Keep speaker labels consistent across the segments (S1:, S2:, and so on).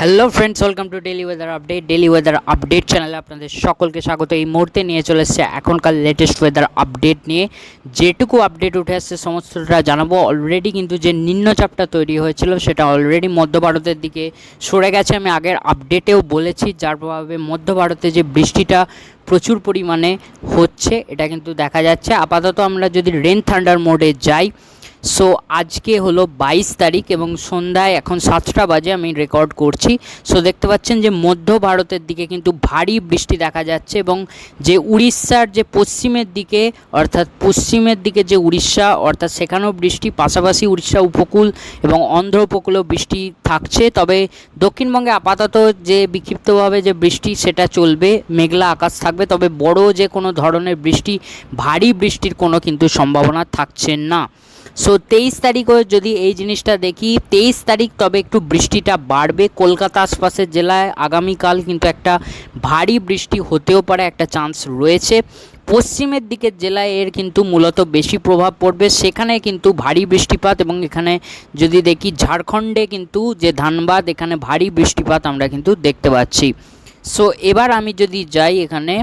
S1: Hello friends welcome to daily weather update daily weather update চ্যানেলে আপনাদের সকলকে স্বাগত। এই মুহূর্তে নিয়ে চলে এসছে এখনকার লেটেস্ট ওয়েদার আপডেট নিয়ে। যেটুকু আপডেট উঠে আসছে, সমস্তটা জানাব। অলরেডি কিন্তু যে নিম্নচাপটা তৈরি হয়েছিল, সেটা অলরেডি মধ্য ভারতের দিকে সরে গেছে। আমি আগের আপডেটেও বলেছি, যার প্রভাবে মধ্য ভারতে যে বৃষ্টিটা প্রচুর পরিমাণে হচ্ছে, এটা কিন্তু দেখা যাচ্ছে। আপাতত আমরা যদি রেন থান্ডার মোডে যাই সো আজকে হলো বাইশ তারিখ এবং সন্ধ্যায় এখন সাতটা বাজে আমি রেকর্ড করছি। সো দেখতে পাচ্ছেন যে মধ্য ভারতের দিকে কিন্তু ভারী বৃষ্টি দেখা যাচ্ছে এবং যে উড়িষ্যার যে পশ্চিমের দিকে, অর্থাৎ পশ্চিমের দিকে যে উড়িষ্যা, অর্থাৎ সেখানেও বৃষ্টি, পাশাপাশি উড়িষ্যা উপকূল এবং অন্ধ্র উপকূলেও বৃষ্টি থাকছে। তবে দক্ষিণবঙ্গে আপাতত যে বিক্ষিপ্তভাবে যে বৃষ্টি, সেটা চলবে। মেঘলা আকাশ থাকবে, তবে বড় যে কোনো ধরনের বৃষ্টি, ভারী বৃষ্টির কোনো কিন্তু সম্ভাবনা থাকছে না। সো তেইশ তারিখও যদি এই জিনিসটা দেখি, তেইশ তারিখ তবে একটু বৃষ্টিটা বাড়বে। কলকাতা আশপাশের জেলায় আগামীকাল কিন্তু একটা ভারী বৃষ্টি হতেও পারে, একটা চান্স রয়েছে। পশ্চিমের দিকের জেলায় এর কিন্তু মূলত বেশি প্রভাব পড়বে। সেখানে কিন্তু ভারী বৃষ্টিপাত এবং এখানে যদি দেখি ঝাড়খণ্ডে কিন্তু যে ধানবাদ, এখানে ভারী বৃষ্টিপাত আমরা কিন্তু দেখতে পাচ্ছি। সো এবার আমি যদি যাই এখানে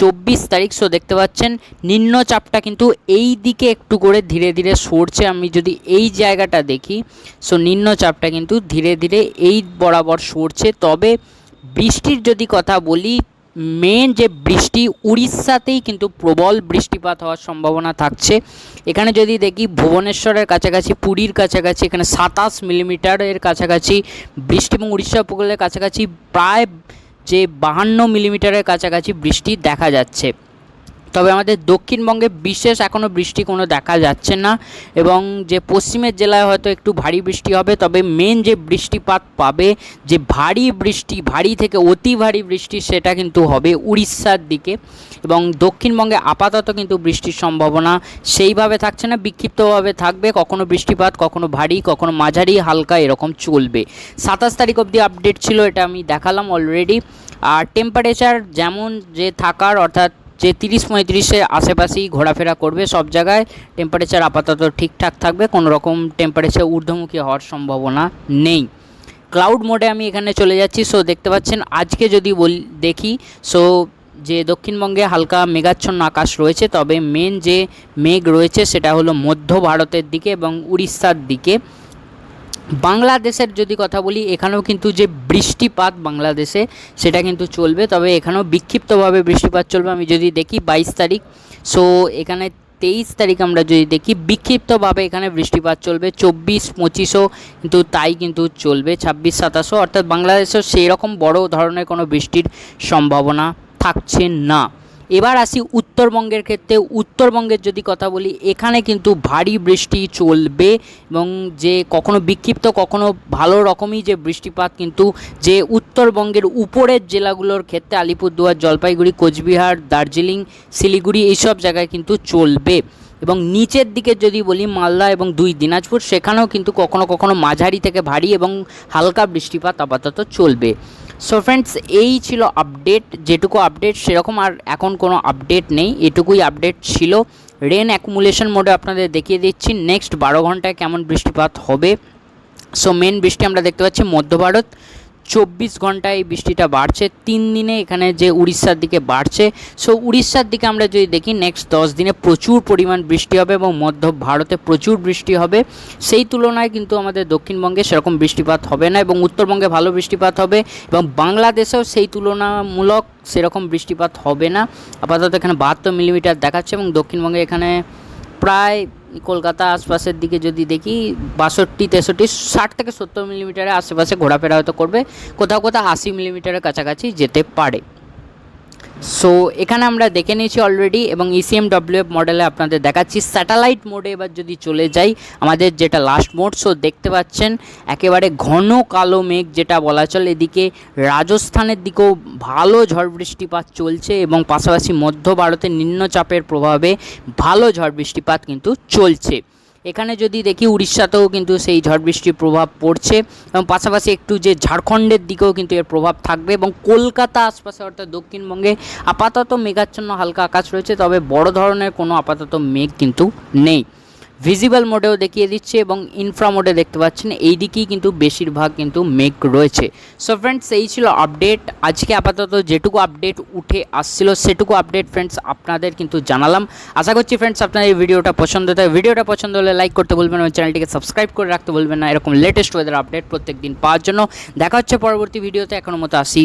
S1: চব্বিশ তারিখ সো দেখতে পাচ্ছেন। নিম্নচাপটা কিন্তু এই দিকে একটু করে ধীরে ধীরে সরছে। আমি যদি এই জায়গাটা দেখি সো নিম্নচাপটা কিন্তু ধীরে ধীরে এই বরাবর সরছে। তবে বৃষ্টির যদি কথা বলি মেন যে বৃষ্টি, উড়িষ্যাতেই কিন্তু প্রবল বৃষ্টিপাত হওয়ার সম্ভাবনা থাকছে। এখানে যদি দেখি, ভুবনেশ্বরের কাছাকাছি, পুরীর কাছাকাছি, এখানে সাতাশ মিলিমিটারের কাছাকাছি বৃষ্টি এবং উড়িষ্যা উপকূলের কাছাকাছি প্রায় যে বাহান্ন মিলিমিটারের কাছাকাছি বৃষ্টি দেখা যাচ্ছে। তবে আমাদের দক্ষিণবঙ্গে বিশেষ এখনও বৃষ্টি কোনো দেখা যাচ্ছে না এবং যে পশ্চিমের জেলায় হয়তো একটু ভারী বৃষ্টি হবে, তবে মেন যে বৃষ্টিপাত পাবে, যে ভারী বৃষ্টি, ভারী থেকে অতি ভারী বৃষ্টি সেটা কিন্তু হবে উড়িষ্যার দিকে এবং দক্ষিণবঙ্গে আপাতত কিন্তু বৃষ্টির সম্ভাবনা সেইভাবে থাকছে না, বিক্ষিপ্তভাবে থাকবে, কখনো বৃষ্টিপাত, কখনো ভারী, কখনো মাঝারি, হালকা এরকম চলবে। সাতাশ তারিখ অবধি আপডেট ছিল, এটা আমি দেখালাম অলরেডি আর টেম্পারেচার যেমন যে থাকার, অর্থাৎ যে তিরিশ পঁয়ত্রিশের আশেপাশেই ঘোরাফেরা করবে সব জায়গায় টেম্পারেচার আপাতত ঠিকঠাক থাকবে, কোনো রকম টেম্পারেচার ঊর্ধ্বমুখী হওয়ার সম্ভাবনা নেই। ক্লাউড মোডে আমি এখানে চলে যাচ্ছি সো দেখতে পাচ্ছেন, আজকে যদি বল, দেখি সো যে দক্ষিণবঙ্গে হালকা মেঘাচ্ছন্ন আকাশ রয়েছে, তবে মেন যে মেঘ রয়েছে সেটা হলো মধ্য ভারতের দিকে এবং উড়িষ্যার দিকে। বাংলাদেশের যদি কথা বলি, এখানেও কিন্তু যে বৃষ্টিপাত বাংলাদেশে, সেটা কিন্তু চলবে। তবে এখানেও বিক্ষিপ্তভাবে বৃষ্টিপাত চলবে, আমি যদি দেখি বাইশ তারিখ। সো এখানে তেইশ তারিখ আমরা যদি দেখি, বিক্ষিপ্তভাবে এখানে বৃষ্টিপাত চলবে। চব্বিশ, পঁচিশও কিন্তু তাই কিন্তু চলবে, ছাব্বিশ, সাতাশও। অর্থাৎ বাংলাদেশেও সেই রকম বড় ধরনের কোনো বৃষ্টির সম্ভাবনা থাকছে না। এবার আসি উত্তরবঙ্গের ক্ষেত্রে। উত্তরবঙ্গের যদি কথা বলি, এখানে কিন্তু ভারী বৃষ্টি চলবে এবং যে কখনো বিক্ষিপ্ত, কখনো ভালো রকমই যে বৃষ্টিপাত, কিন্তু যে উত্তরবঙ্গের উপরের জেলাগুলোর ক্ষেত্রে আলিপুরদুয়ার, জলপাইগুড়ি, কোচবিহার, দার্জিলিং, শিলিগুড়ি এইসব জায়গায় কিন্তু চলবে। এবং নিচের দিকে যদি বলি, মালদা এবং দুই দিনাজপুর, সেখানেও কিন্তু কখনো কখনো মাঝারি থেকে ভারী এবং হালকা বৃষ্টিপাত আপাতত চলবে। সো ফ্রেন্ডস এই ছিল আপডেট যেটুকু আপডেট সেরকম আর এখন কোনো আপডেট নেই। এটুকুই আপডেট ছিল। রেন অ্যাকুমুলেশন মোডে আপনাদের দেখিয়ে দিচ্ছি। নেক্সট বারো ঘন্টায় কেমন বৃষ্টিপাত হবে? সো মেন বৃষ্টি আমরা দেখতে পাচ্ছি মধ্য ভারত। চব্বিশ ঘন্টায় বৃষ্টিটা বাড়ছে। তিন দিনে এখানে যে উড়িষ্যার দিকে বাড়ছে। সো উড়িষ্যার দিকে আমরা যদি দেখি নেক্সট দশ দিনে প্রচুর পরিমাণ বৃষ্টি হবে এবং মধ্য ভারতে প্রচুর বৃষ্টি হবে। সেই তুলনায় কিন্তু আমাদের দক্ষিণবঙ্গে সেরকম বৃষ্টিপাত হবে না এবং উত্তরবঙ্গে ভালো বৃষ্টিপাত হবে এবং বাংলাদেশেও সেই তুলনামূলক সেরকম বৃষ্টিপাত হবে না। আপাতত এখানে বাহাত্তর মিলিমিটার দেখাচ্ছে এবং দক্ষিণবঙ্গে এখানে প্রায় কলকাতা আশপাশের দিকে যদি দেখি বাষট্টি, তেষট্টি, ষাট থেকে সত্তর মিলিমিটারের আশেপাশে ঘোরাফেরা হয়তো করবে। কোথাও কোথাও আশি মিলিমিটারের কাছাকাছি যেতে পারে। সো এখানে আমরা দেখে নিয়েছি অলরেডি এবং ইসিএম ডব্লিউএফ মডেলে আপনাদের দেখাচ্ছি। স্যাটেলাইট মোডে এবার যদি চলে যাই, আমাদের যেটা লাস্ট মোড সো দেখতে পাচ্ছেন, একেবারে ঘন কালো মেঘ যেটা বলা চলে, এদিকে রাজস্থানের দিকেও ভালো ঝড় বৃষ্টিপাত চলছে এবং পাশাপাশি মধ্য ভারতের নিম্নচাপের প্রভাবে ভালো ঝড় বৃষ্টিপাত কিন্তু চলছে। এখানে যদি দেখি উড়িষ্যাতেও কিন্তু সেই ঝড় বৃষ্টির প্রভাব পড়ছে এবং পাশাপাশি একটু যে ঝাড়খণ্ডের দিকেও কিন্তু এর প্রভাব থাকবে এবং কলকাতা আশপাশে অর্থাৎ দক্ষিণবঙ্গে আপাতত মেঘাচ্ছন্ন হালকা আকাশ রয়েছে, তবে বড় ধরনের কোনো আপাতত মেঘ কিন্তু নেই। ভিজিবল মোডেও দেখিয়ে দিচ্ছে এবং ইনফ্রা মোডে দেখতে পাচ্ছেন, এই দিকেই কিন্তু বেশিরভাগ কিন্তু মেঘ রয়েছে। সো ফ্রেন্ডস এই ছিল আপডেট আজকে আপাতত যেটুকু আপডেট উঠে আসছিল, সেটুকু আপডেট ফ্রেন্ডস আপনাদের কিন্তু জানালাম। আশা করছি ফ্রেন্ডস আপনাদের এই ভিডিওটা পছন্দ হয়। ভিডিওটা পছন্দ হলে লাইক করতে বলবেন এবং চ্যানেলটিকে সাবস্ক্রাইব করে রাখতে বলবেন না। এরকম লেটেস্ট ওয়েদার আপডেট প্রত্যেক দিন পাওয়ার জন্য। দেখা হচ্ছে পরবর্তী ভিডিওতে। এখনও মতো আসি।